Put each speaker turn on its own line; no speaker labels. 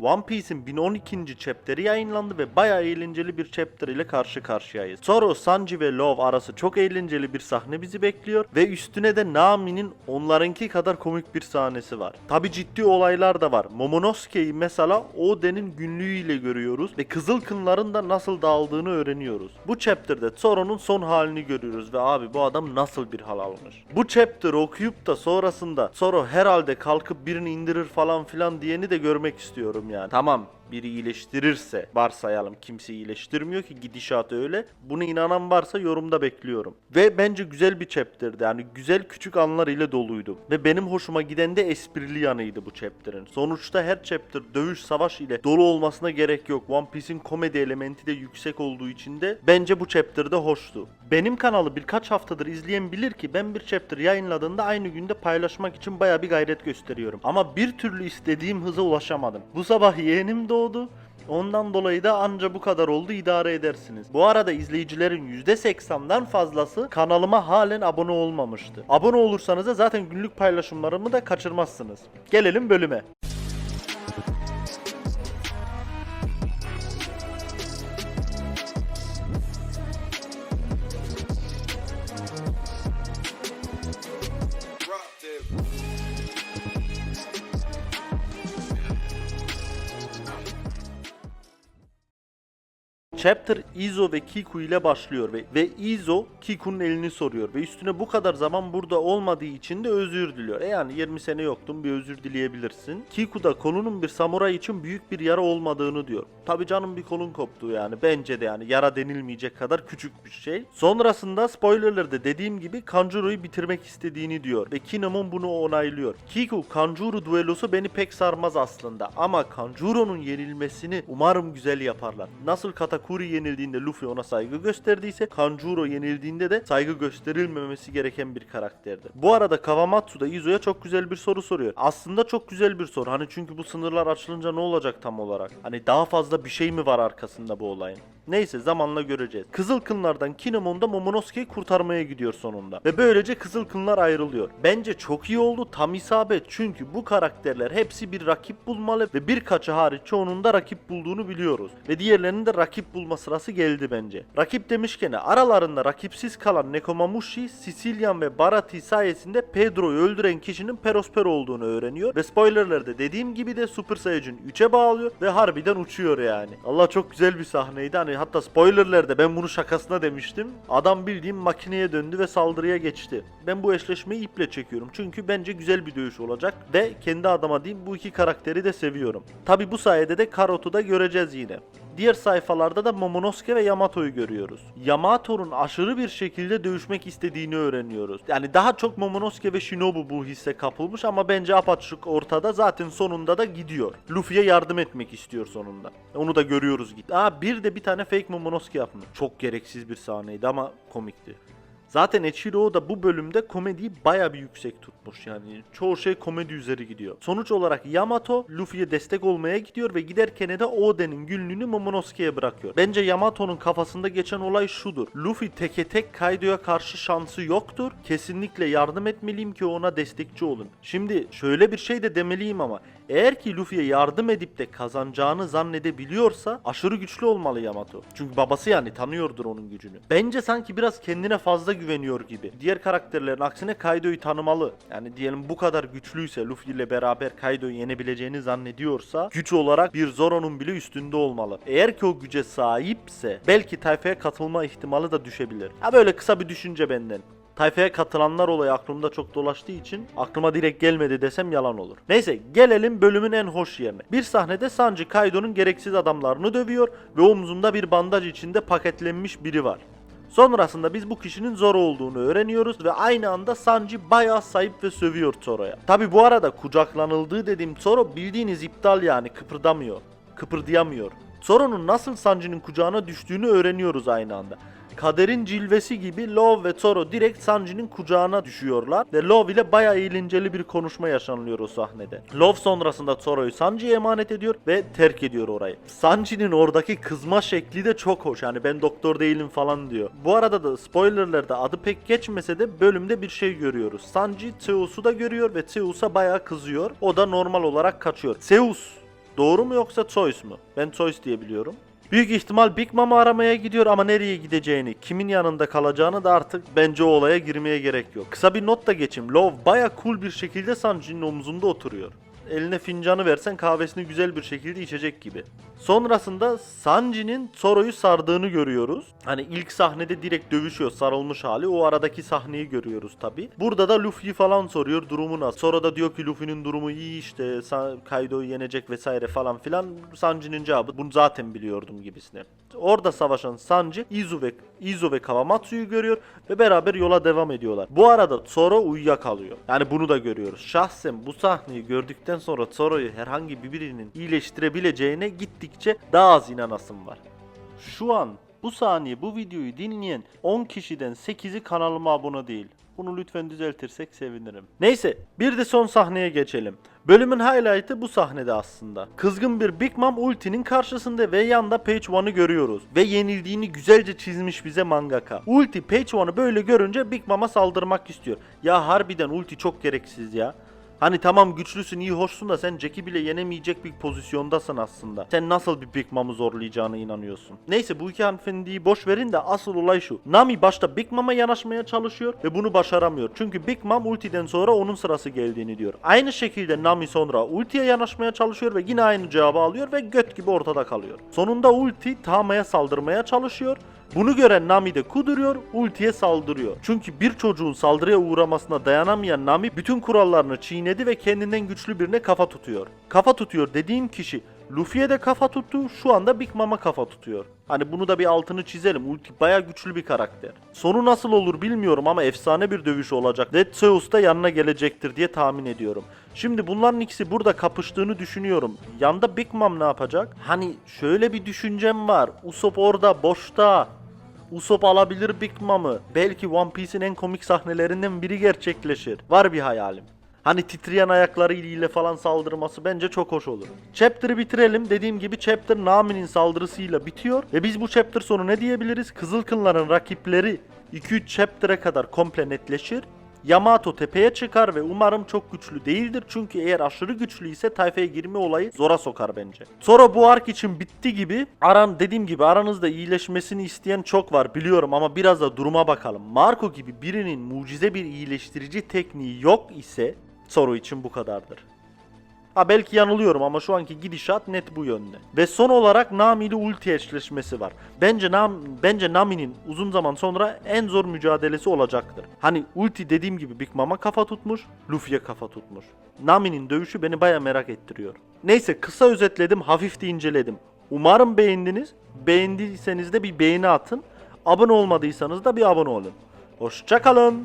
One Piece'in 1012. chapter'i yayınlandı ve bayağı eğlenceli bir chapter ile karşı karşıyayız. Zoro, Sanji ve Love arası çok eğlenceli bir sahne bizi bekliyor ve üstüne de Nami'nin onlarınki kadar komik bir sahnesi var. Tabi ciddi olaylar da var. Momonosuke'yi mesela Oden'in günlüğüyle görüyoruz ve Kızıl Kınların da nasıl dağıldığını öğreniyoruz. Bu chapter'da Zoro'nun son halini görüyoruz ve abi bu adam nasıl bir hal almış. Bu chapter'ı okuyup da sonrasında Zoro herhalde kalkıp birini indirir falan filan diyeni de görmek istiyorum yani. Tamam biri iyileştirirse varsayalım kimse iyileştirmiyor ki gidişatı öyle. Bunu inanan varsa yorumda bekliyorum. Ve bence güzel bir chapter'dı. Yani güzel küçük anlar ile doluydu. Ve benim hoşuma giden de esprili yanıydı bu chapter'ın. Sonuçta her chapter dövüş savaş ile dolu olmasına gerek yok. One Piece'in komedi elementi de yüksek olduğu için de bence bu chapter'da hoştu. Benim kanalı birkaç haftadır izleyen bilir ki ben bir chapter yayınladığında aynı günde paylaşmak için baya bir gayret gösteriyorum. Ama bir türlü istediğim hıza ulaşamadım. Bu sabah yeğenim doğdu. Ondan dolayı da anca bu kadar oldu idare edersiniz. Bu arada izleyicilerin %80'den fazlası kanalıma halen abone olmamıştı. Abone olursanız da zaten günlük paylaşımlarımı da kaçırmazsınız. Gelelim bölüme. Chapter Izo ve Kiku ile başlıyor ve, ve Izo Kiku'nun elini soruyor ve üstüne bu kadar zaman burada olmadığı için de özür diliyor. E yani 20 sene yoktum bir özür dileyebilirsin. Kiku da kolunun bir samuray için büyük bir yara olmadığını diyor. Tabi canım bir kolun koptu yani bence de yani yara denilmeyecek kadar küçük bir şey. Sonrasında spoilerlarda dediğim gibi Kanjuro'yu bitirmek istediğini diyor ve Kinemon bunu onaylıyor. Kiku Kanjuro duelosu beni pek sarmaz aslında ama Kanjuro'nun yenilmesini umarım güzel yaparlar. Nasıl Katakuri yenildiğinde Luffy ona saygı gösterdiyse Kanjuro yenildiğinde de saygı gösterilmemesi gereken bir karakterdir. Bu arada Kawamatsu da Izo'ya çok güzel bir soru soruyor. Aslında çok güzel bir soru. Hani çünkü bu sınırlar açılınca ne olacak tam olarak? Hani daha fazla bir şey mi var arkasında bu olayın? Neyse zamanla göreceğiz. Kızıl Kınlardan Kinemon da Momonosuke'yi kurtarmaya gidiyor sonunda. Ve böylece Kızıl Kınlar ayrılıyor. Bence çok iyi oldu tam isabet çünkü bu karakterler hepsi bir rakip bulmalı ve birkaçı hariç çoğunun da rakip bulduğunu biliyoruz. Ve diğerlerinin de rakip bulma sırası geldi bence. Rakip demişken aralarında rakipsiz kalan Nekomamushi, Sicilian ve Barati sayesinde Pedro'yu öldüren kişinin Perospero olduğunu öğreniyor. Ve spoilerlerde dediğim gibi de Super Saiyajin 3'e bağlıyor ve harbiden uçuyor yani. Allah çok güzel bir sahneydi. Hani hatta spoilerlerde ben bunu şakasına demiştim. Adam bildiğim makineye döndü ve saldırıya geçti. Ben bu eşleşmeyi iple çekiyorum. Çünkü bence güzel bir dövüş olacak ve kendi adıma diyeyim bu iki karakteri de seviyorum. Tabi bu sayede de Karot'u da göreceğiz yine. Diğer sayfalarda da Momonosuke ve Yamato'yu görüyoruz. Yamato'nun aşırı bir şekilde dövüşmek istediğini öğreniyoruz. Yani daha çok Momonosuke ve Shinobu bu hisse kapılmış ama bence apaçık ortada zaten sonunda da gidiyor. Luffy'ye yardım etmek istiyor sonunda. Onu da görüyoruz git. Aa bir de bir tane fake Momonosuke yapmış. Çok gereksiz bir sahneydi ama komikti. Zaten Echiro da bu bölümde komediyi baya bir yüksek tutmuş yani çoğu şey komedi üzeri gidiyor. Sonuç olarak Yamato Luffy'ye destek olmaya gidiyor ve giderken de Oden'in günlüğünü Momonosuke'ye bırakıyor. Bence Yamato'nun kafasında geçen olay şudur. Luffy teke tek Kaido'ya karşı şansı yoktur. Kesinlikle yardım etmeliyim ki ona destekçi olun. Şimdi şöyle bir şey de demeliyim ama eğer ki Luffy'ye yardım edip de kazanacağını zannedebiliyorsa aşırı güçlü olmalı Yamato. Çünkü babası yani tanıyordur onun gücünü. Bence sanki biraz kendine fazla güveniyor gibi. Diğer karakterlerin aksine Kaido'yu tanımalı. Yani diyelim bu kadar güçlüyse Luffy ile beraber Kaido'yu yenebileceğini zannediyorsa güç olarak bir Zoro'nun bile üstünde olmalı. Eğer ki o güce sahipse belki tayfaya katılma ihtimali da düşebilir. Ha böyle kısa bir düşünce benden. Tayfaya katılanlar olayı aklımda çok dolaştığı için aklıma direkt gelmedi desem yalan olur. Neyse gelelim bölümün en hoş yerine. Bir sahnede Sanji Kaido'nun gereksiz adamlarını dövüyor ve omzunda bir bandaj içinde paketlenmiş biri var. Sonrasında biz bu kişinin Zoro olduğunu öğreniyoruz ve aynı anda Sanji bayağı sayıp ve sövüyor Zoro'ya. Tabi bu arada kucaklanıldığı dediğim Zoro bildiğiniz iptal yani kıpırdamıyor. Kıpırdayamıyor. Zoro'nun nasıl Sanji'nin kucağına düştüğünü öğreniyoruz aynı anda. Kaderin cilvesi gibi Love ve Zoro direkt Sanji'nin kucağına düşüyorlar ve Love ile bayağı eğlenceli bir konuşma yaşanıyor o sahnede. Love sonrasında Zoro'yu Sanji'ye emanet ediyor ve terk ediyor orayı. Sanji'nin oradaki kızma şekli de çok hoş yani ben doktor değilim falan diyor. Bu arada da spoilerlarda adı pek geçmese de bölümde bir şey görüyoruz. Sanji Zeus'u da görüyor ve Zeus'a bayağı kızıyor. O da normal olarak kaçıyor. Zeus Doğru mu yoksa Choice mu? Ben Choice diye biliyorum. Büyük ihtimal Big Mom'u aramaya gidiyor ama nereye gideceğini, kimin yanında kalacağını da artık bence o olaya girmeye gerek yok. Kısa bir not da geçeyim. Love baya cool bir şekilde Sanji'nin omzunda oturuyor. Eline fincanı versen kahvesini güzel bir şekilde içecek gibi. Sonrasında Sanji'nin Zoro'yu sardığını görüyoruz. Hani ilk sahnede direkt dövüşüyor sarılmış hali. O aradaki sahneyi görüyoruz tabi. Burada da Luffy falan soruyor durumu nasıl. Sonra da diyor ki Luffy'nin durumu iyi işte Kaido'yu yenecek vesaire falan filan. Sanji'nin cevabı bunu zaten biliyordum gibisine. Orada savaşan Sanji Izu ve Izo ve Kawamatsu'yu görüyor ve beraber yola devam ediyorlar. Bu arada Zoro uyuyakalıyor. Yani bunu da görüyoruz. Şahsen bu sahneyi gördükten sonra Zoro'yu herhangi bir birinin iyileştirebileceğine gittikçe daha az inanasım var. Şu an bu saniye bu videoyu dinleyen 10 kişiden 8'i kanalıma abone değil. Bunu lütfen düzeltirsek sevinirim. Neyse bir de son sahneye geçelim. Bölümün highlight'ı bu sahnede aslında. Kızgın bir Big Mom ultinin karşısında ve yanda Page One'ı görüyoruz. Ve yenildiğini güzelce çizmiş bize mangaka. Ulti Page One'ı böyle görünce Big Mom'a saldırmak istiyor. Ya harbiden ulti çok gereksiz ya. Hani tamam güçlüsün iyi hoşsun da sen Jack'i bile yenemeyecek bir pozisyondasın aslında. Sen nasıl bir Big Mom'u zorlayacağına inanıyorsun. Neyse bu iki hanımefendiyi boş verin de asıl olay şu. Nami başta Big Mom'a yanaşmaya çalışıyor ve bunu başaramıyor. Çünkü Big Mom ultiden sonra onun sırası geldiğini diyor. Aynı şekilde Nami sonra ultiye yanaşmaya çalışıyor ve yine aynı cevabı alıyor ve göt gibi ortada kalıyor. Sonunda ulti Tama'ya saldırmaya çalışıyor. Bunu gören Nami de kuduruyor, ultiye saldırıyor. Çünkü bir çocuğun saldırıya uğramasına dayanamayan Nami bütün kurallarını çiğnedi ve kendinden güçlü birine kafa tutuyor. Kafa tutuyor dediğim kişi Luffy'ye de kafa tuttu, şu anda Big Mom'a kafa tutuyor. Hani bunu da bir altını çizelim. Ulti baya güçlü bir karakter. Sonu nasıl olur bilmiyorum ama efsane bir dövüş olacak. Dead Zeus da yanına gelecektir diye tahmin ediyorum. Şimdi bunların ikisi burada kapıştığını düşünüyorum. Yanda Big Mom ne yapacak? Hani şöyle bir düşüncem var. Usopp orada boşta. Usopp alabilir Big Mom'ı. Belki One Piece'in en komik sahnelerinden biri gerçekleşir. Var bir hayalim. Hani titreyen ayakları ile falan saldırması bence çok hoş olur. Chapter'ı bitirelim. Dediğim gibi chapter Nami'nin saldırısıyla bitiyor. Ve biz bu chapter sonu ne diyebiliriz? Kızıl Kınların rakipleri 2-3 chapter'a kadar komple netleşir. Yamato tepeye çıkar ve umarım çok güçlü değildir. Çünkü eğer aşırı güçlü ise tayfaya girme olayı zora sokar bence. Sonra bu ark için bitti gibi. Aran dediğim gibi aranızda iyileşmesini isteyen çok var biliyorum ama biraz da duruma bakalım. Marco gibi birinin mucize bir iyileştirici tekniği yok ise soru için bu kadardır. Ha belki yanılıyorum ama şu anki gidişat net bu yönde. Ve son olarak Nami ile ulti eşleşmesi var. Bence Nam bence Nami'nin uzun zaman sonra en zor mücadelesi olacaktır. Hani ulti dediğim gibi Big Mom'a kafa tutmuş, Luffy'ye kafa tutmuş. Nami'nin dövüşü beni baya merak ettiriyor. Neyse kısa özetledim, hafif de inceledim. Umarım beğendiniz. Beğendiyseniz de bir beğeni atın. Abone olmadıysanız da bir abone olun. Hoşçakalın.